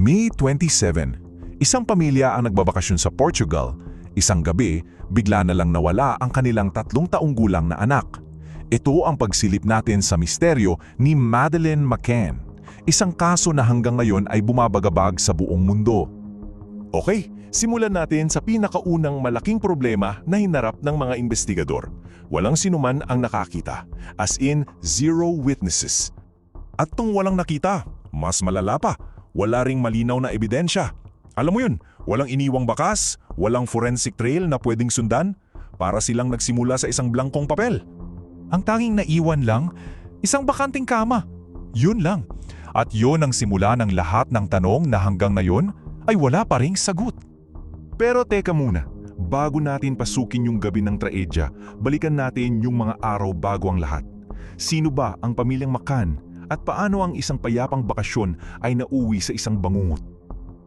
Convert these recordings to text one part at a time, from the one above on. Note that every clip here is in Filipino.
May 27, isang pamilya ang nagbabakasyon sa Portugal. Isang gabi, bigla na lang nawala ang kanilang tatlong taong gulang na anak. Ito ang pagsilip natin sa misteryo ni Madeleine McCann, isang kaso na hanggang ngayon ay bumabagabag sa buong mundo. Okay, simulan natin sa pinakaunang malaking problema na hinarap ng mga investigador. Walang sinuman ang nakakita, as in zero witnesses. At tong walang nakita, mas malala pa, wala ring malinaw na ebidensya. Alam mo yun, walang iniwang bakas, walang forensic trail na pwedeng sundan, para silang nagsimula sa isang blankong papel. Ang tanging naiwan lang, isang bakanting kama. Yun lang. At yun ang simula ng lahat ng tanong na hanggang ngayon ay wala pa ring sagot. Pero teka muna, bago natin pasukin yung gabi ng traedya, balikan natin yung mga araw bago ang lahat. Sino ba ang pamilyang Makan at paano ang isang payapang bakasyon ay nauwi sa isang bangungot?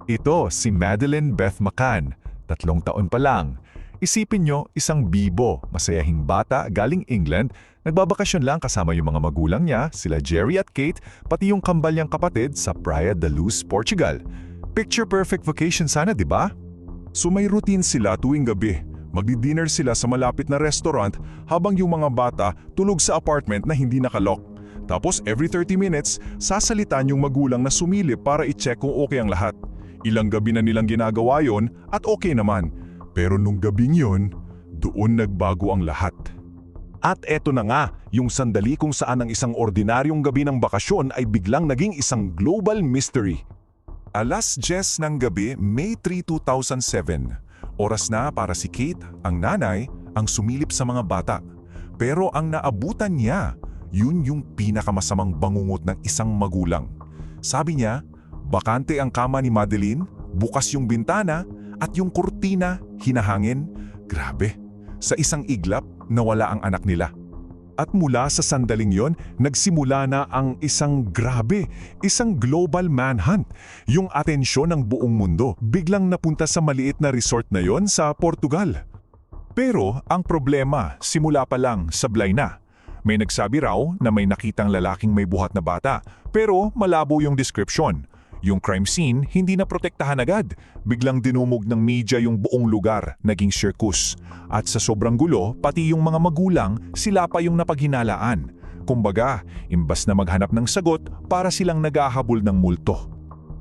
Ito si Madeline Beth Macan, tatlong taon pa lang. Isipin nyo, isang bibo, masayahing bata galing England, nagbabakasyon lang kasama yung mga magulang niya, sila Jerry at Kate, pati yung kambal niyang kapatid sa Praia da Luz, Portugal. Picture perfect vacation sana, di ba? So may routine sila tuwing gabi. Magdi-dinner sila sa malapit na restaurant habang yung mga bata tulog sa apartment na hindi nakalock. Tapos every 30 minutes, sasalitan yung magulang na sumilip para i-check kung okay ang lahat. Ilang gabi na nilang ginagawa yon at okay naman. Pero nung gabing yon, doon nagbago ang lahat. At eto na nga, yung sandali kung saan ang isang ordinaryong gabi ng bakasyon ay biglang naging isang global mystery. Alas 10 ng gabi, May 3, 2007. Oras na para si Kate, ang nanay, ang sumilip sa mga bata. Pero ang naabutan niya, yun yung pinakamasamang bangungot ng isang magulang. Sabi niya, bakante ang kama ni Madeline, bukas yung bintana, at yung kurtina hinahangin. Grabe, sa isang iglap, nawala ang anak nila. At mula sa sandaling yon, nagsimula na ang isang grabe, isang global manhunt. Yung atensyon ng buong mundo biglang napunta sa maliit na resort na yon sa Portugal. Pero ang problema, simula pa lang, sablay na. May nagsabi raw na may nakitang lalaking may buhat na bata, pero malabo yung description. Yung crime scene hindi na protektahan agad. Biglang dinumog ng media yung buong lugar, naging circus. At sa sobrang gulo, pati yung mga magulang, sila pa yung napaghinalaan. Kumbaga, imbas na maghanap ng sagot, para silang naghahabol ng multo.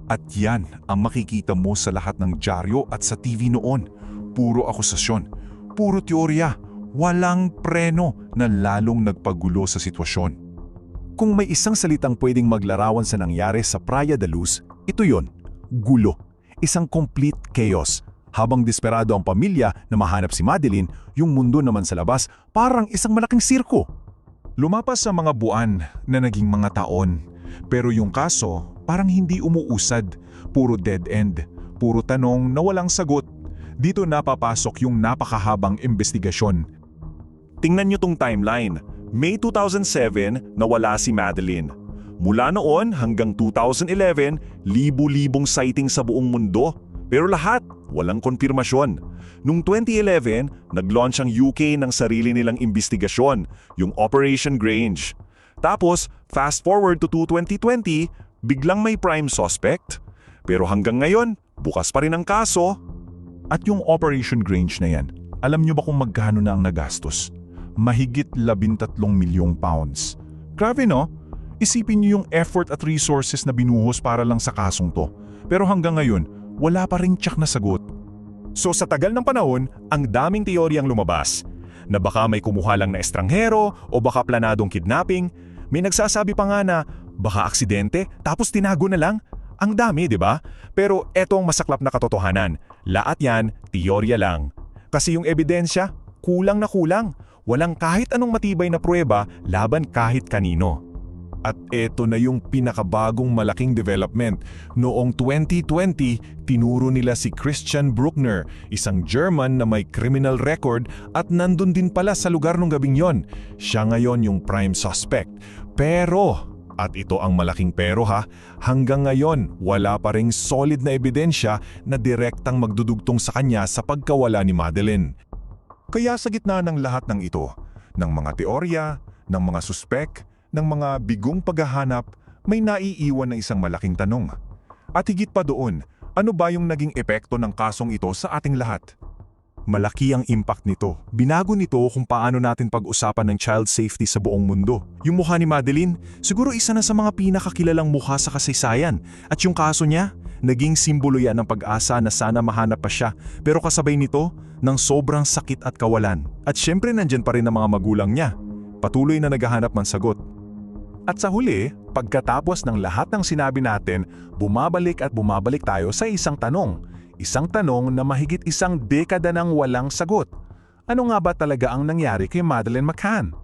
At yan ang makikita mo sa lahat ng dyaryo at sa TV noon. Puro akusasyon, puro teorya, walang preno na lalong nagpagulo sa sitwasyon. Kung may isang salitang pwedeng maglarawan sa nangyari sa Praia da Luz, ito yon, gulo. Isang complete chaos. Habang desperado ang pamilya na mahanap si Madeline, yung mundo naman sa labas parang isang malaking sirko. Lumapas sa mga buwan na naging mga taon. Pero yung kaso parang hindi umuusad. Puro dead end. Puro tanong na walang sagot. Dito napapasok yung napakahabang investigasyon. Tingnan nyo tong timeline. May 2007, nawala si Madeline. Mula noon hanggang 2011, libu-libong sighting sa buong mundo. Pero lahat, walang konfirmasyon. Noong 2011, nag-launch ang UK ng sarili nilang investigasyon, yung Operation Grange. Tapos, fast forward to 2020, biglang may prime suspect. Pero hanggang ngayon, bukas pa rin ang kaso. At yung Operation Grange na yan, alam nyo ba kung magkano na ang nagastos? Mahigit 13 milyong pounds. Grabe no? Isipin niyo yung effort at resources na binuhos para lang sa kasong to. Pero hanggang ngayon, wala pa rin tsak na sagot. So sa tagal ng panahon, ang daming teoryang lumabas. Na baka may kumuha lang na estranghero o baka planadong kidnapping. May nagsasabi pa nga na baka aksidente tapos tinago na lang. Ang dami, di ba? Pero eto ang masaklap na katotohanan. Lahat yan, teorya lang. Kasi yung ebidensya, kulang na kulang. Walang kahit anong matibay na pruweba laban kahit kanino. At eto na yung pinakabagong malaking development. Noong 2020, tinuro nila si Christian Bruckner, isang German na may criminal record at nandun din pala sa lugar ng gabing yon. Siya ngayon yung prime suspect. Pero, at ito ang malaking pero ha, hanggang ngayon wala pa ring solid na ebidensya na direktang magdudugtong sa kanya sa pagkawala ni Madeline. Kaya sa gitna ng lahat ng ito, ng mga teorya, ng mga suspek, ng mga bigong paghahanap, may naiiwan na isang malaking tanong. At higit pa doon, ano ba yung naging epekto ng kasong ito sa ating lahat? Malaki ang impact nito. Binago nito kung paano natin pag-usapan ng child safety sa buong mundo. Yung mukha ni Madeline, siguro isa na sa mga pinakakilalang mukha sa kasaysayan. At yung kaso niya, naging simbolo yan ng pag-asa na sana mahanap pa siya. Pero kasabay nito, ng sobrang sakit at kawalan. At syempre nandyan pa rin ang mga magulang niya. Patuloy na naghahanap ng sagot. At sa huli, pagkatapos ng lahat ng sinabi natin, bumabalik at bumabalik tayo sa isang tanong. Isang tanong na mahigit isang dekada nang walang sagot. Ano nga ba talaga ang nangyari kay Madeleine McCann?